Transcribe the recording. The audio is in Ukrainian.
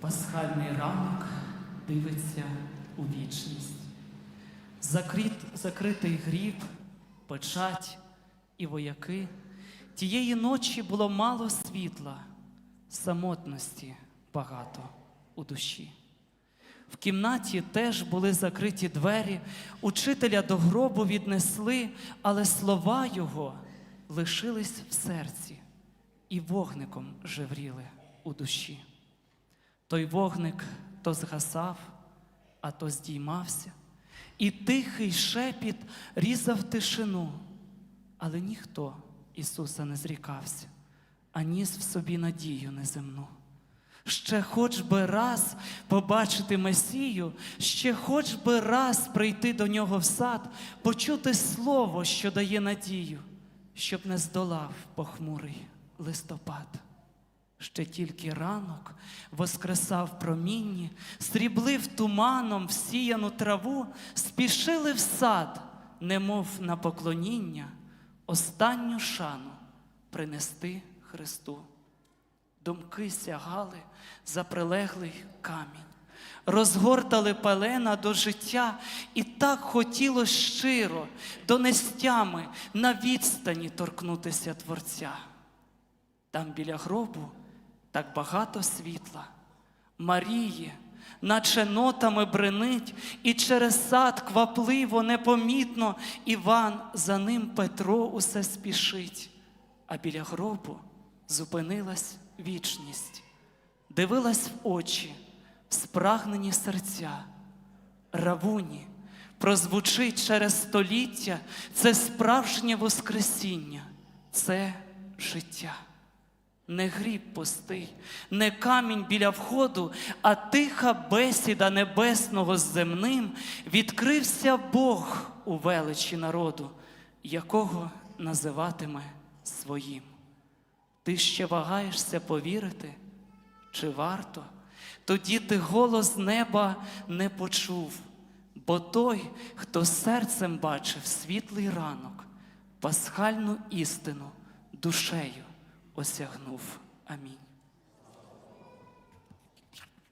Пасхальний ранок дивиться у вічність. Закрит, закритий гріб, печать і вояки. Тієї ночі було мало світла, самотності багато у душі. В кімнаті теж були закриті двері, учителя до гробу віднесли, але слова його лишились в серці і вогником жевріли у душі. Той вогник то згасав, а то здіймався, і тихий шепіт різав тишину, але ніхто Ісуса не зрікався, а ніс в собі надію неземну. Ще хоч би раз побачити Месію, ще хоч би раз прийти до нього в сад, почути слово, що дає надію, щоб не здолав похмурий листопад. Ще тільки ранок воскресав промінні, сріблив туманом всіяну траву, спішили в сад, немов на поклоніння, останню шану принести Христу. Думки сягали за прилеглий камінь, розгортали пелена до життя, і так хотілось щиро, донестями на відстані торкнутися Творця. Там біля гробу так багато світла, Марії, наче нотами бренить, і через сад квапливо, непомітно Іван за ним Петро усе спішить, а біля гробу зупинилась вічність, дивилась в очі, в спрагнені серця, равуні, прозвучить через століття це справжнє Воскресіння, це життя. Не гріб пустий, не камінь біля входу, а тиха бесіда небесного з земним відкрився Бог у величі народу, якого називатиме своїм. Ти ще вагаєшся повірити, чи варто? Тоді ти голос неба не почув, бо той, хто серцем бачив світлий ранок, пасхальну істину душею o ser novo. Amém.